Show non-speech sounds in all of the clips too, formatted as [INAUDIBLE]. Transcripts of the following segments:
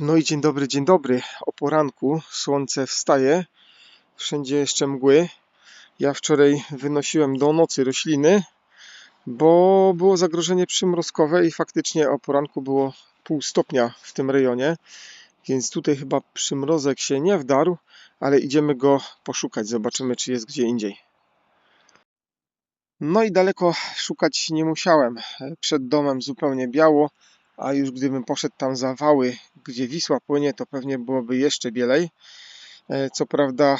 No i dzień dobry, dzień dobry. O poranku słońce wstaje, wszędzie jeszcze mgły. Ja wczoraj wynosiłem do nocy rośliny, bo było zagrożenie przymrozkowe i faktycznie o poranku było pół stopnia w tym rejonie, więc tutaj chyba przymrozek się nie wdarł, ale idziemy go poszukać, zobaczymy czy jest gdzie indziej. No i daleko szukać nie musiałem. Przed domem zupełnie biało, a już gdybym poszedł tam za wały, gdzie Wisła płynie, to pewnie byłoby jeszcze bielej. E, Co prawda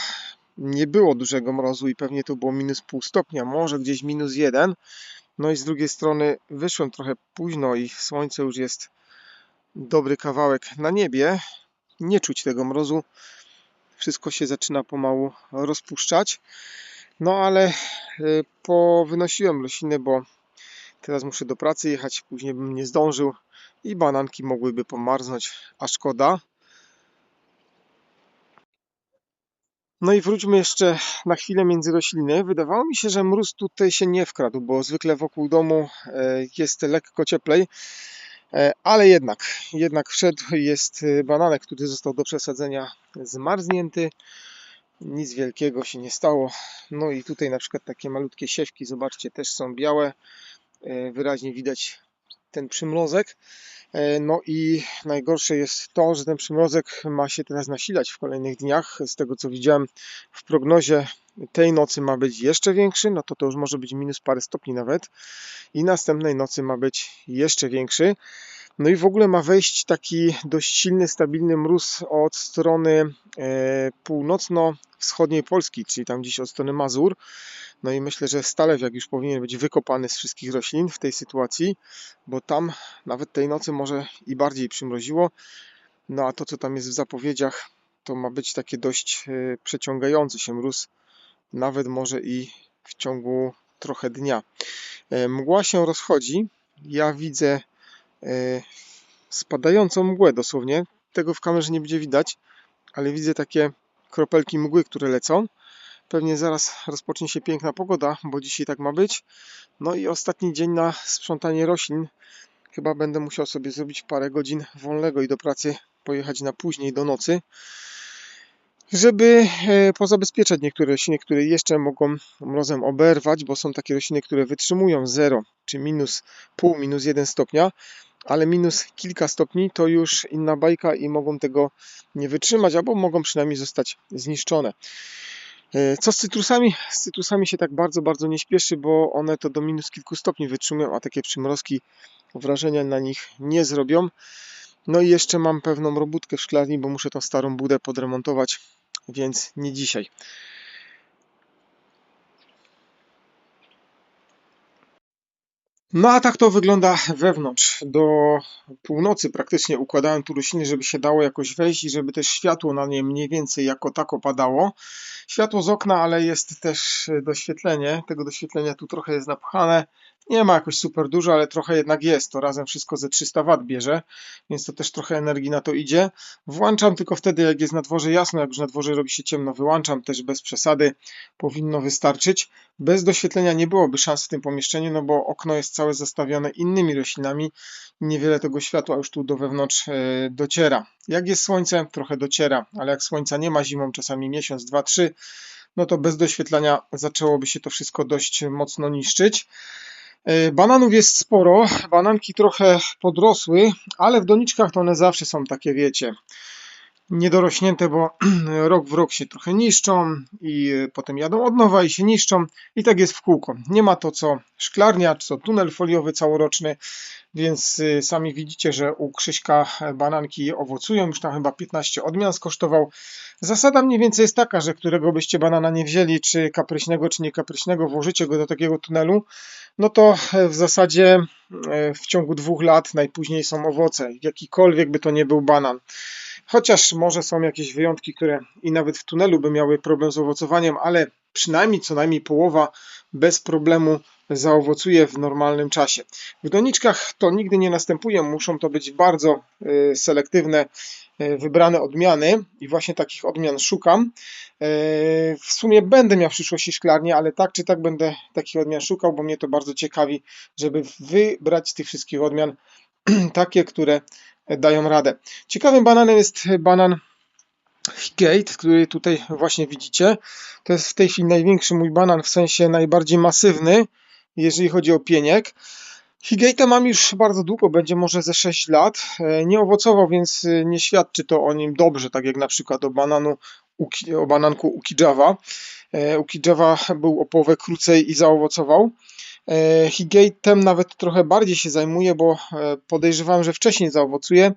nie było dużego mrozu i pewnie to było minus pół stopnia, może gdzieś minus jeden. No i z drugiej strony wyszłem trochę późno i słońce już jest dobry kawałek na niebie. Nie czuć tego mrozu. Wszystko się zaczyna pomału rozpuszczać. No ale e, powynosiłem rośliny, bo teraz muszę do pracy jechać, później bym nie zdążył i bananki mogłyby pomarznąć, a szkoda. No i wróćmy jeszcze na chwilę między rośliny. Wydawało mi się, że mróz tutaj się nie wkradł, bo zwykle wokół domu e, jest lekko cieplej, E, ale jednak, jednak wszedł, jest e, bananek, który został do przesadzenia zmarznięty. Nic wielkiego się nie stało. No i tutaj na przykład takie malutkie siewki, zobaczcie, też są białe. Wyraźnie widać ten przymrozek. E, No i najgorsze jest to, że ten przymrozek ma się teraz nasilać w kolejnych dniach. Z tego co widziałem w prognozie tej nocy ma być jeszcze większy, no to to już może być minus parę stopni nawet. I następnej nocy ma być jeszcze większy. No i w ogóle ma wejść taki dość silny, stabilny mróz od strony e, północno-wschodniej Polski, czyli tam gdzieś od strony Mazur. No i myślę, że Stalewiak już powinien być wykopany z wszystkich roślin w tej sytuacji, bo tam nawet tej nocy może i bardziej przymroziło. No a to, co tam jest w zapowiedziach, to ma być takie dość e, przeciągający się mróz, nawet może i w ciągu trochę dnia. E, Mgła się rozchodzi. Ja widzę spadającą mgłę dosłownie. Tego w kamerze nie będzie widać, ale widzę takie kropelki mgły, które lecą. Pewnie zaraz rozpocznie się piękna pogoda, bo dzisiaj tak ma być. No i ostatni dzień na sprzątanie roślin. Chyba będę musiał sobie zrobić parę godzin wolnego i do pracy pojechać na później do nocy, żeby e, pozabezpieczać niektóre rośliny, które jeszcze mogą mrozem oberwać, bo są takie rośliny, które wytrzymują 0 czy minus pół, minus 1 stopnia, ale minus kilka stopni to już inna bajka i mogą tego nie wytrzymać, albo mogą przynajmniej zostać zniszczone. E, Co z cytrusami? Z cytrusami się tak bardzo, bardzo nie śpieszy, bo one to do minus kilku stopni wytrzymują, a takie przymrozki wrażenia na nich nie zrobią. No i jeszcze mam pewną robótkę w szklarni, bo muszę tą starą budę podremontować, więc nie dzisiaj. No a tak to wygląda wewnątrz. Do północy praktycznie układałem tu rośliny, żeby się dało jakoś wejść i żeby też światło na nie mniej więcej jako tako padało. Światło z okna, ale jest też doświetlenie. Tego doświetlenia tu trochę jest napchane. Nie ma jakoś super dużo, ale trochę jednak jest. To razem wszystko ze 300 W bierze, więc to też trochę energii na to idzie. Włączam tylko wtedy, jak jest na dworze jasno, jak już na dworze robi się ciemno, wyłączam też bez przesady. Powinno wystarczyć. Bez doświetlenia nie byłoby szans w tym pomieszczeniu, no bo okno jest całe zastawione innymi roślinami. Niewiele tego światła już tu do wewnątrz e, dociera. Jak jest słońce, trochę dociera, ale jak słońca nie ma zimą, czasami miesiąc, dwa, trzy, no to bez doświetlania zaczęłoby się to wszystko dość mocno niszczyć. E, Bananów jest sporo, bananki trochę podrosły, ale w doniczkach to one zawsze są takie, wiecie, niedorośnięte, bo [CLEARS THROAT] rok w rok się trochę niszczą i potem jadą od nowa i się niszczą i tak jest w kółko. Nie ma to co szklarnia, co tunel foliowy całoroczny, więc y, sami widzicie, że u Krzyśka bananki owocują, już tam chyba 15 odmian skosztował. Zasada mniej więcej jest taka, że którego byście banana nie wzięli, czy kapryśnego, czy niekapryśnego, włożycie go do takiego tunelu, no to e, w zasadzie e, w ciągu dwóch lat najpóźniej są owoce, jakikolwiek by to nie był banan. Chociaż może są jakieś wyjątki, które i nawet w tunelu by miały problem z owocowaniem, ale przynajmniej co najmniej połowa bez problemu zaowocuje w normalnym czasie. W doniczkach to nigdy nie następuje, muszą to być bardzo y, selektywne, y, wybrane odmiany i właśnie takich odmian szukam. Y, W sumie będę miał w przyszłości szklarnię, ale tak czy tak będę takich odmian szukał, bo mnie to bardzo ciekawi, żeby wybrać z tych wszystkich odmian [CLEARS THROAT] takie, które dają radę. Ciekawym bananem jest banan Gate, który tutaj właśnie widzicie. To jest w tej chwili największy mój banan, w sensie najbardziej masywny, jeżeli chodzi o pieniek. Higate'a mam już bardzo długo, będzie może ze 6 lat. E, nie owocował, więc e, nie świadczy to o nim dobrze, tak jak na przykład o bananu o bananku Ukijawa. E, Ukijawa był o połowę krócej i zaowocował. Higate'em nawet trochę bardziej się zajmuje, bo podejrzewam, że wcześniej zaowocuje,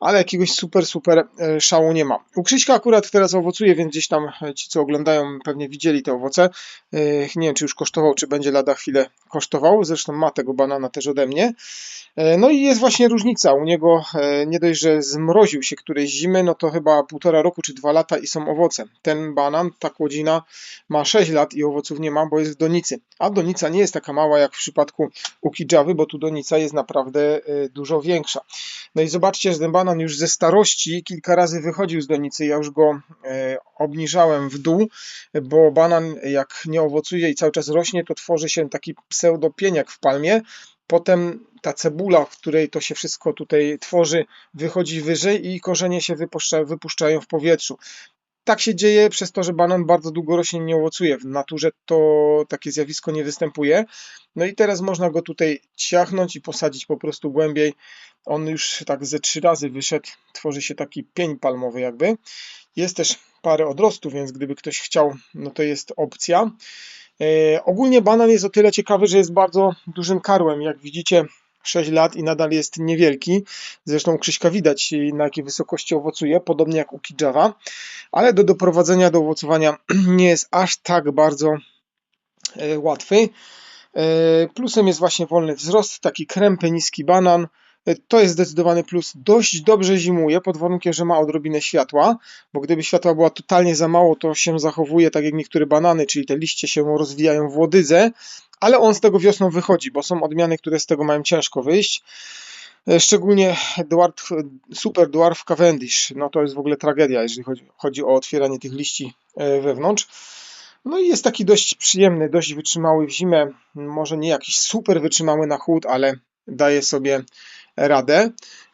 ale jakiegoś super, super e, szału nie ma. U Krzyśka akurat teraz owocuje, więc gdzieś tam e, ci, co oglądają, pewnie widzieli te owoce. E, nie wiem, czy już kosztował, czy będzie lada chwilę kosztował. Zresztą ma tego banana też ode mnie. No i jest właśnie różnica. U niego nie dość, że zmroził się którejś zimy, no to chyba półtora roku czy dwa lata i są owoce. Ten banan, ta kłodzina ma 6 lat i owoców nie ma, bo jest w donicy. A donica nie jest taka mała jak w przypadku Ukijawy, bo tu donica jest naprawdę dużo większa. No i zobaczcie, że ten banan banan już ze starości kilka razy wychodził z donicy. Ja już go e, obniżałem w dół, bo banan jak nie owocuje i cały czas rośnie, to tworzy się taki pseudopieniak w palmie. Potem ta cebula, w której to się wszystko tutaj tworzy, wychodzi wyżej i korzenie się wypuszcza, wypuszczają w powietrzu. Tak się dzieje przez to, że banan bardzo długo rośnie nie owocuje. W naturze to takie zjawisko nie występuje. No i teraz można go tutaj ciachnąć i posadzić po prostu głębiej. On już tak ze trzy razy wyszedł. Tworzy się taki pień palmowy jakby. Jest też parę odrostów, więc gdyby ktoś chciał, no to jest opcja. E, ogólnie banan jest o tyle ciekawy, że jest bardzo dużym karłem. Jak widzicie, 6 lat i nadal jest niewielki. Zresztą Krzyśka widać na jakiej wysokości owocuje, podobnie jak u Kijava, ale do doprowadzenia do owocowania [CLEARS THROAT] nie jest aż tak bardzo e, łatwy. E, plusem jest właśnie wolny wzrost, taki krępy, niski banan. To jest zdecydowany plus. Dość dobrze zimuje, pod warunkiem, że ma odrobinę światła, bo gdyby światła była totalnie za mało, to się zachowuje tak jak niektóre banany, czyli te liście się rozwijają w łodydze, ale on z tego wiosną wychodzi, bo są odmiany, które z tego mają ciężko wyjść. E, szczególnie Dwarf, Super Dwarf Cavendish, no to jest w ogóle tragedia, jeżeli chodzi, chodzi o otwieranie tych liści e, wewnątrz. No i jest taki dość przyjemny, dość wytrzymały w zimę, może nie jakiś super wytrzymały na chłód, ale daje sobie radę.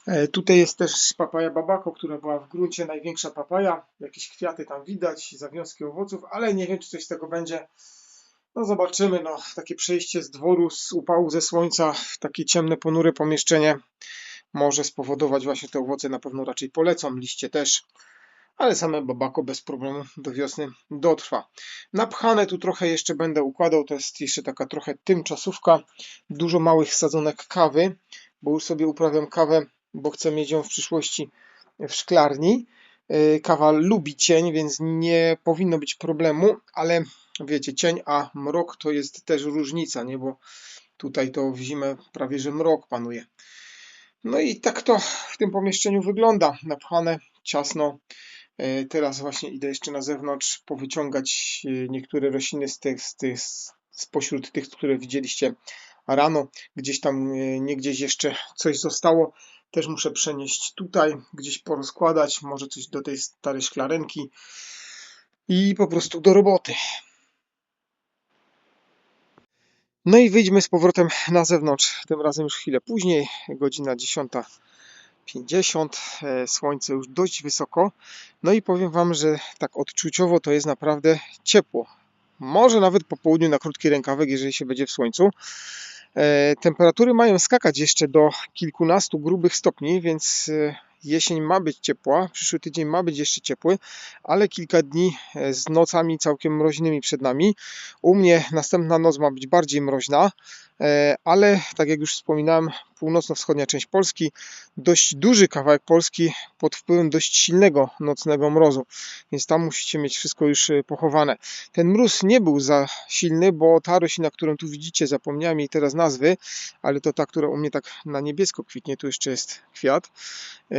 E, tutaj jest też papaja babako, która była w gruncie największa papaja. Jakieś kwiaty tam widać, zawiązki owoców, ale nie wiem, czy coś z tego będzie. No zobaczymy, no takie przejście z dworu, z upału, ze słońca w takie ciemne, ponure pomieszczenie może spowodować właśnie te owoce na pewno raczej polecą, liście też, ale same babako bez problemu do wiosny dotrwa. Napchane tu trochę jeszcze będę układał, to jest jeszcze taka trochę tymczasówka, dużo małych sadzonek kawy, bo już sobie uprawiam kawę, bo chcę mieć ją w przyszłości w szklarni. Y, kawa lubi cień, więc nie powinno być problemu, ale wiecie, cień a mrok to jest też różnica, nie? Bo tutaj to w zimę prawie że mrok panuje. No i tak to w tym pomieszczeniu wygląda. Napchane, ciasno. Y, teraz właśnie idę jeszcze na zewnątrz powyciągać y, niektóre rośliny z tych, z tych spośród tych, które widzieliście rano. Gdzieś tam nie gdzieś jeszcze coś zostało też muszę przenieść tutaj, gdzieś porozkładać, może coś do tej starej szklarenki i po prostu do roboty. No i wyjdźmy z powrotem na zewnątrz, tym razem już chwilę później, godzina 10.50, e, słońce już dość wysoko. No i powiem Wam, że tak odczuciowo to jest naprawdę ciepło. Może nawet po południu na krótki rękawek, jeżeli się będzie w słońcu. E, temperatury mają skakać jeszcze do kilkunastu grubych stopni, więc e, jesień ma być ciepła, przyszły tydzień ma być jeszcze ciepły, ale kilka dni e, z nocami całkiem mroźnymi przed nami. U mnie następna noc ma być bardziej mroźna, ale tak jak już wspominałem, północno-wschodnia część Polski, dość duży kawałek Polski pod wpływem dość silnego nocnego mrozu, więc tam musicie mieć wszystko już e, pochowane. Ten mróz nie był za silny, bo ta roślina, którą tu widzicie, zapomniałem jej teraz nazwy, ale to ta, która u mnie tak na niebiesko kwitnie, tu jeszcze jest kwiat, e,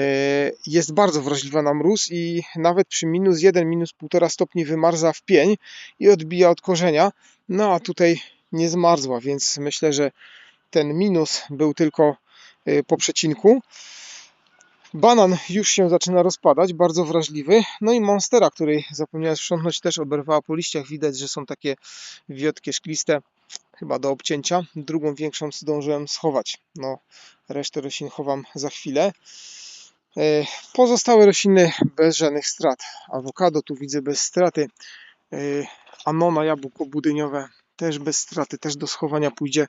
jest bardzo wrażliwa na mróz i nawet przy minus 1, minus 1,5 stopni wymarza w pień i odbija od korzenia, no a tutaj nie zmarzła, więc myślę, że ten minus był tylko y, po przecinku. Banan już się zaczyna rozpadać, bardzo wrażliwy. No i monstera, której zapomniałem sprzątnąć, też oberwała po liściach. Widać, że są takie wiotkie, szkliste, chyba do obcięcia. Drugą większą zdążyłem schować. No, resztę roślin chowam za chwilę. E, Pozostałe rośliny bez żadnych strat. Awokado tu widzę bez straty. E, Anona, jabłko budyniowe też bez straty, też do schowania pójdzie.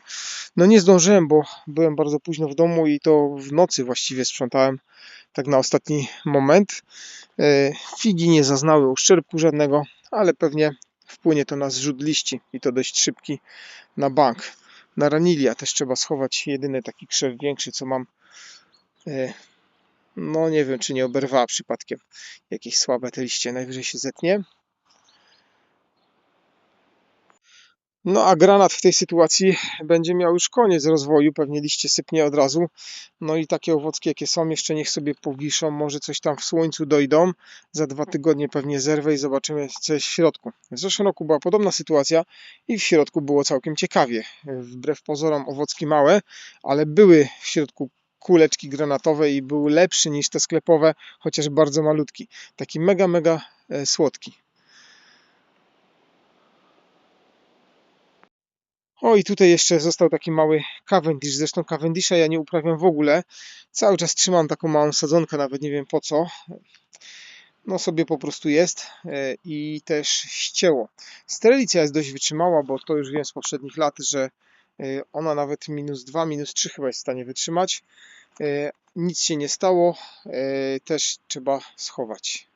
No nie zdążyłem, bo byłem bardzo późno w domu i to w nocy właściwie sprzątałem, tak na ostatni moment. E, Figi nie zaznały uszczerbku żadnego, ale pewnie wpłynie to na zrzut liści i to dość szybki na bank. Na ranilia też trzeba schować jedyny taki krzew większy, co mam. E, No nie wiem, czy nie oberwała przypadkiem. Jakieś słabe te liście, najwyżej się zetnie. No a granat w tej sytuacji będzie miał już koniec rozwoju, pewnie liście sypnie od razu. No i takie owocki jakie są, jeszcze niech sobie powiszą, może coś tam w słońcu dojdą. Za dwa tygodnie pewnie zerwę i zobaczymy co jest w środku. W zeszłym roku była podobna sytuacja i w środku było całkiem ciekawie. Wbrew pozorom owocki małe, ale były w środku kuleczki granatowe i był lepszy niż te sklepowe, chociaż bardzo malutki. Taki mega, mega e, słodki. O i tutaj jeszcze został taki mały Cavendish. Zresztą Cavendisha ja nie uprawiam w ogóle. Cały czas trzymam taką małą sadzonkę, nawet nie wiem po co. No sobie po prostu jest e, i też ścięło. Strelicja jest dość wytrzymała, bo to już wiem z poprzednich lat, że e, ona nawet minus 2, minus 3 chyba jest w stanie wytrzymać. E, Nic się nie stało, też trzeba schować.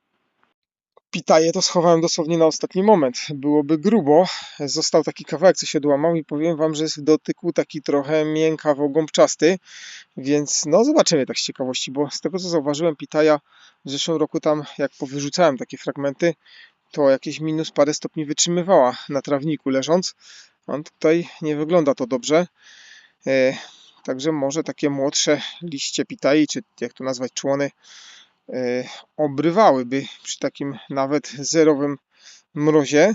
Pitaję to schowałem dosłownie na ostatni moment. Byłoby grubo. Został taki kawałek, co się odłamał i powiem Wam, że jest w dotyku taki trochę miękkawo gąbczasty, więc no zobaczymy tak z ciekawości, bo z tego co zauważyłem Pitaja w zeszłym roku tam, jak powyrzucałem takie fragmenty, to jakieś minus parę stopni wytrzymywała na trawniku leżąc. A tutaj nie wygląda to dobrze. E, Także może takie młodsze liście pitai, czy jak to nazwać, człony, obrywałyby przy takim nawet zerowym mrozie.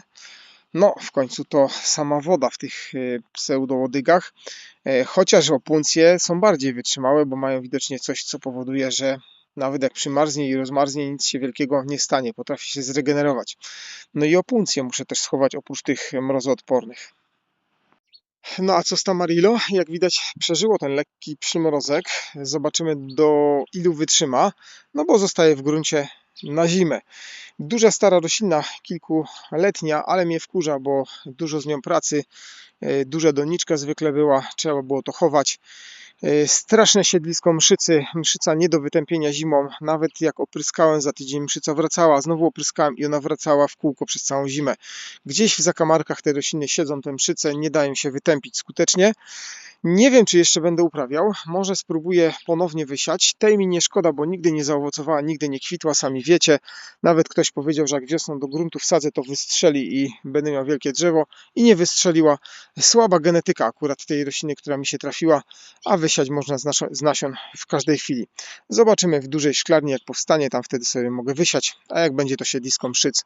No, w końcu to sama woda w tych e, pseudołodygach, E, chociaż opuncje są bardziej wytrzymałe, bo mają widocznie coś, co powoduje, że nawet jak przymarznie i rozmarznie, nic się wielkiego nie stanie, potrafi się zregenerować. No i opuncje muszę też schować oprócz tych mrozoodpornych. No a co z Tamarillo? Jak widać przeżyło ten lekki przymrozek. Zobaczymy do ilu wytrzyma, no bo zostaje w gruncie na zimę. Duża stara roślina, kilkuletnia, ale mnie wkurza, bo dużo z nią pracy, e, duża doniczka zwykle była, trzeba było to chować. E, Straszne siedlisko mszycy, mszyca nie do wytępienia zimą, nawet jak opryskałem za tydzień, mszyca wracała, znowu opryskałem i ona wracała w kółko przez całą zimę. Gdzieś w zakamarkach te rośliny siedzą, te mszyce, nie dają się wytępić skutecznie. Nie wiem, czy jeszcze będę uprawiał. Może spróbuję ponownie wysiać. Tej mi nie szkoda, bo nigdy nie zaowocowała, nigdy nie kwitła, sami wiecie. Nawet ktoś powiedział, że jak wiosną do gruntu wsadzę, to wystrzeli i będę miał wielkie drzewo. I nie wystrzeliła. Słaba genetyka akurat tej rośliny, która mi się trafiła, a wysiać można z, nasion w każdej chwili. Zobaczymy w dużej szklarni, jak powstanie, tam wtedy sobie mogę wysiać. A jak będzie to siedlisko mszyc,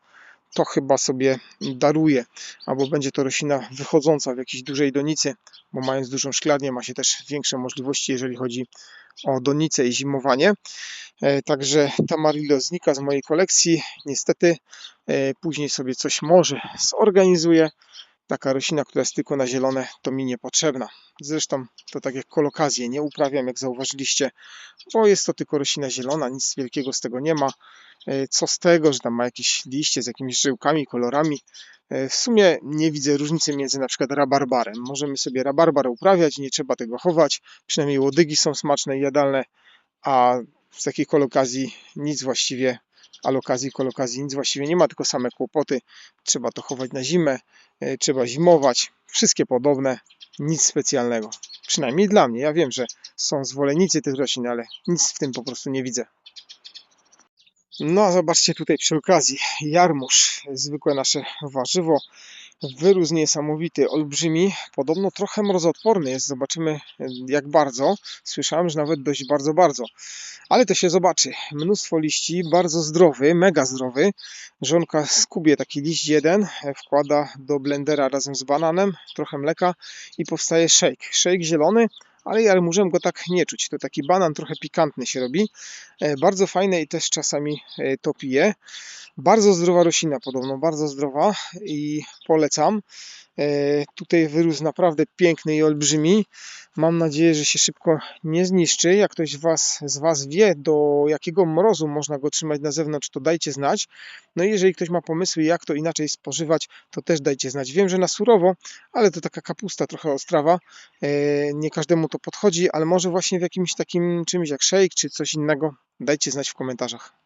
to chyba sobie daruję. Albo będzie to roślina wychodząca w jakiejś dużej donicy, bo mając dużą szklarnię ma się też większe możliwości, jeżeli chodzi o donicę i zimowanie. E, Także Tamarillo znika z mojej kolekcji. Niestety e, później sobie coś może zorganizuję. Taka roślina, która jest tylko na zielone, to mi niepotrzebna. Zresztą to tak jak kolokazję nie uprawiam, jak zauważyliście, bo jest to tylko roślina zielona, nic wielkiego z tego nie ma. E, Co z tego, że tam ma jakieś liście z jakimiś żyłkami, kolorami. E, W sumie nie widzę różnicy między na przykład rabarbarem. Możemy sobie rabarbar uprawiać, nie trzeba tego chować. Przynajmniej łodygi są smaczne i jadalne, a z takiej kolokazji nic właściwie, alokazji, kolokazji nic właściwie nie ma, tylko same kłopoty. Trzeba to chować na zimę, e, trzeba zimować. Wszystkie podobne, nic specjalnego. Przynajmniej dla mnie. Ja wiem, że są zwolennicy tych roślin, ale nic w tym po prostu nie widzę. No zobaczcie tutaj przy okazji, jarmuż, zwykłe nasze warzywo, wyrósł niesamowity, olbrzymi, podobno trochę mrozoodporny jest, zobaczymy jak bardzo, słyszałem, że nawet dość bardzo, bardzo, ale to się zobaczy, mnóstwo liści, bardzo zdrowy, mega zdrowy, żonka skubie taki liść jeden, wkłada do blendera razem z bananem, trochę mleka i powstaje shake, shake zielony, ale jarmużem go tak nie czuć. To taki banan trochę pikantny się robi. E, Bardzo fajne i też czasami e, to piję. Bardzo zdrowa roślina podobno, bardzo zdrowa i polecam. E, Tutaj wyrósł naprawdę piękny i olbrzymi. Mam nadzieję, że się szybko nie zniszczy. Jak ktoś was, z Was wie, do jakiego mrozu można go trzymać na zewnątrz, to dajcie znać. No i jeżeli ktoś ma pomysły, jak to inaczej spożywać, to też dajcie znać. Wiem, że na surowo, ale to taka kapusta trochę ostrawa. Nie każdemu to podchodzi, ale może właśnie w jakimś takim czymś jak shake czy coś innego. Dajcie znać w komentarzach.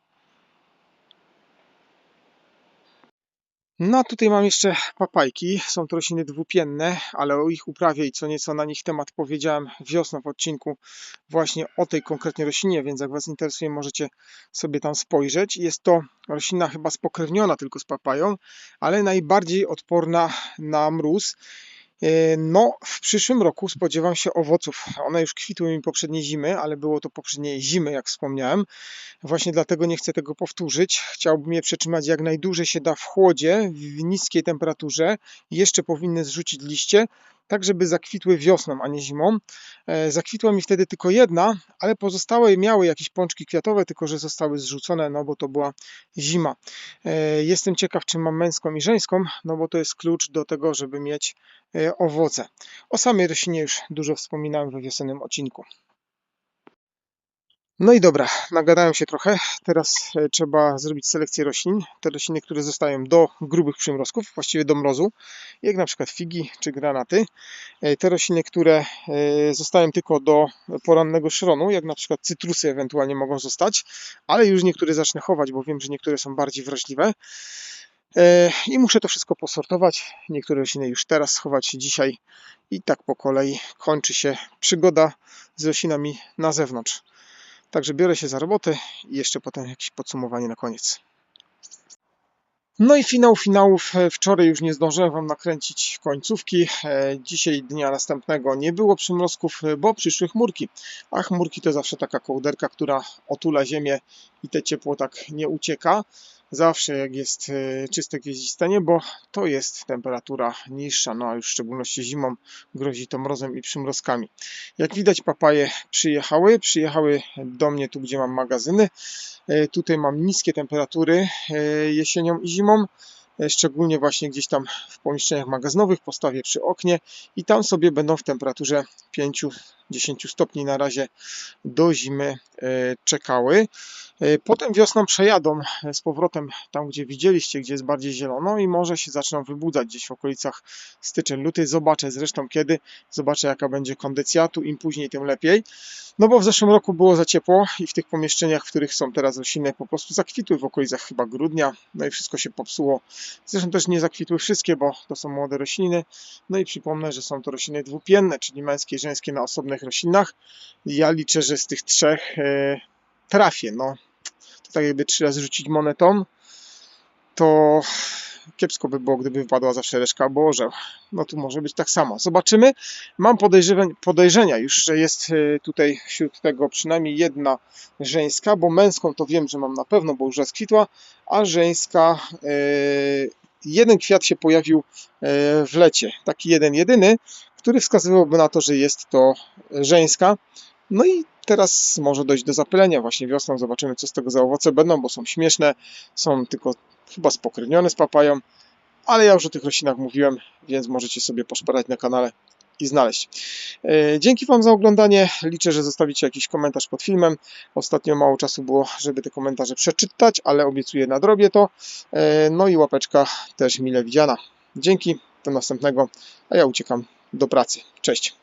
No, tutaj mam jeszcze papajki. Są to rośliny dwupienne, ale o ich uprawie i co nieco na nich temat powiedziałem wiosną w odcinku właśnie o tej konkretnie roślinie, więc jak Was interesuje, możecie sobie tam spojrzeć. Jest to roślina chyba spokrewniona tylko z papają, ale najbardziej odporna na mróz. E, No, w przyszłym roku spodziewam się owoców. One już kwitły mi poprzednie zimy, ale było to poprzedniej zimy, jak wspomniałem. Właśnie dlatego nie chcę tego powtórzyć. Chciałbym je przetrzymać jak najdłużej się da w chłodzie, w niskiej temperaturze. Jeszcze powinny zrzucić liście, tak żeby zakwitły wiosną, a nie zimą. E, Zakwitła mi wtedy tylko jedna, ale pozostałe miały jakieś pączki kwiatowe, tylko że zostały zrzucone, no bo to była zima. E, Jestem ciekaw, czy mam męską i żeńską, no bo to jest klucz do tego, żeby mieć owoce. O samej roślinie już dużo wspominałem we wiosennym odcinku. No i dobra, nagadałem się trochę. Teraz e, trzeba zrobić selekcję roślin. Te rośliny, które zostają do grubych przymrozków, właściwie do mrozu, jak na przykład figi czy granaty. E, Te rośliny, które e, zostają tylko do porannego szronu, jak na przykład cytrusy ewentualnie mogą zostać, ale już niektóre zacznę chować, bo wiem, że niektóre są bardziej wrażliwe. E, I muszę to wszystko posortować. Niektóre rośliny już teraz schować dzisiaj i tak po kolei kończy się przygoda z roślinami na zewnątrz. Także biorę się za robotę i jeszcze potem jakieś podsumowanie na koniec. No i finał finałów. E, Wczoraj już nie zdążyłem Wam nakręcić końcówki. E, Dzisiaj dnia następnego nie było przymrozków, bo przyszły chmurki. A chmurki to zawsze taka kołderka, która otula ziemię i te ciepło tak nie ucieka. Zawsze jak jest e, czyste gwieździste niebo, to jest temperatura niższa, no a już w szczególności zimą grozi to mrozem i przymrozkami. Jak widać papaje przyjechały, przyjechały do mnie tu, gdzie mam magazyny. E, Tutaj mam niskie temperatury e, jesienią i zimą, szczególnie właśnie gdzieś tam w pomieszczeniach magazynowych, postawię przy oknie i tam sobie będą w temperaturze 5-10 stopni na razie do zimy e, czekały. E, Potem wiosną przejadą e, z powrotem tam, gdzie widzieliście, gdzie jest bardziej zielono i może się zaczną wybudzać gdzieś w okolicach styczeń, luty. Zobaczę zresztą kiedy, zobaczę jaka będzie kondycja, tu im później, tym lepiej. No bo w zeszłym roku było za ciepło i w tych pomieszczeniach, w których są teraz rośliny, po prostu zakwitły w okolicach chyba grudnia, no i wszystko się popsuło. Zresztą też nie zakwitły wszystkie, bo to są młode rośliny. No i przypomnę, że są to rośliny dwupienne, czyli męskie i żeńskie na osobnych roślinach. Ja liczę, że z tych trzech e, trafię. No, to tak jakby trzy razy rzucić monetą, to kiepsko by było, gdyby wypadła zawsze reszka albo orzeł. No tu może być tak samo. Zobaczymy. Mam podejrzenia już, że jest e, tutaj wśród tego przynajmniej jedna żeńska, bo męską to wiem, że mam na pewno, bo już rozkwitła, a żeńska e, jeden kwiat się pojawił w lecie. Taki jeden jedyny, który wskazywałby na to, że jest to żeńska. No i teraz może dojść do zapylenia właśnie wiosną. Zobaczymy, co z tego za owoce będą, bo są śmieszne, są tylko chyba spokrewnione z papają, ale ja już o tych roślinach mówiłem, więc możecie sobie poszperać na kanale i znaleźć. E, Dzięki Wam za oglądanie. Liczę, że zostawicie jakiś komentarz pod filmem. Ostatnio mało czasu było, żeby te komentarze przeczytać, ale obiecuję nadrobię to. E, No i łapeczka też mile widziana. Dzięki, do następnego, a ja uciekam do pracy. Cześć.